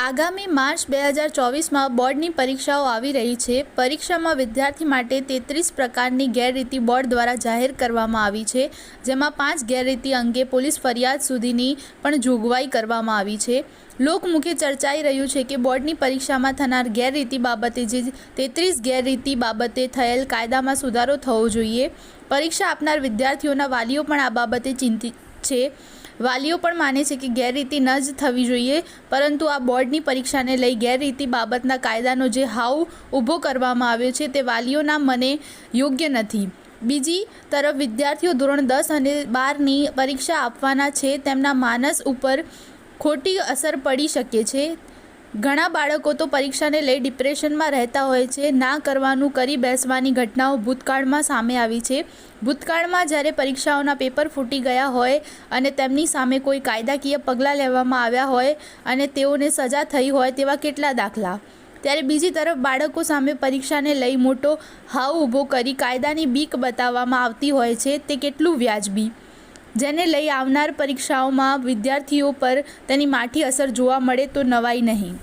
આગામી માર્ચ બે હજાર ચોવીસમાં બોર્ડની પરીક્ષાઓ આવી રહી છે. પરીક્ષામાં વિદ્યાર્થી માટે તેત્રીસ પ્રકારની ગેરરીતિ બોર્ડ દ્વારા જાહેર કરવામાં આવી છે, જેમાં પાંચ ગેરરીતિ અંગે પોલીસ ફરિયાદ સુધીની પણ જોગવાઈ કરવામાં આવી છે. લોકમુખે ચર્ચાઈ રહ્યું છે કે બોર્ડની પરીક્ષામાં થનાર ગેરરીતિ બાબતે જે તેત્રીસ ગેરરીતિ બાબતે થયેલ કાયદામાં સુધારો થવો જોઈએ. પરીક્ષા આપનાર વિદ્યાર્થીઓના વાલીઓ પણ આ બાબતે ચિંતિત છે. વાલીઓ પણ માને છે કે ગેરરીતિ ન જ થવી જોઈએ, પરંતુ આ બોર્ડની પરીક્ષાને લઈ ગેરરીતિ બાબતના કાયદાનો જે હાવ ઊભો કરવામાં આવ્યો છે તે વાલીઓના મને યોગ્ય નથી. બીજી તરફ વિદ્યાર્થીઓ ધોરણ દસ અને બારની પરીક્ષા આપવાના છે, તેમના માનસ ઉપર ખોટી અસર પડી શકે છે. ઘણા બાળકો તો પરીક્ષાને લઈ ડિપ્રેશનમાં રહેતા હોય છે. ના કરવાનું, કરી બેસવાની ઘટનાઓ ભૂતકાળમાં સામે આવી છે. ભૂતકાળમાં જ્યારે પરીક્ષાઓના પેપર ફૂટી ગયા હોય અને તેમની સામે કોઈ કાયદાકીય પગલાં લેવામાં આવ્યા હોય અને તેઓને સજા થઈ હોય તેવા કેટલા દાખલા? ત્યારે બીજી તરફ બાળકો સામે પરીક્ષાને લઈ મોટો હાવ ઊભો કરી કાયદાની બીક બતાવવામાં આવતી હોય છે. તે કેટલું વ્યાજબી? જેને લઈ આવનાર પરીક્ષાઓમાં વિદ્યાર્થીઓ પર તેની માઠી અસર જોવા મળે તો નવાઈ નહીં.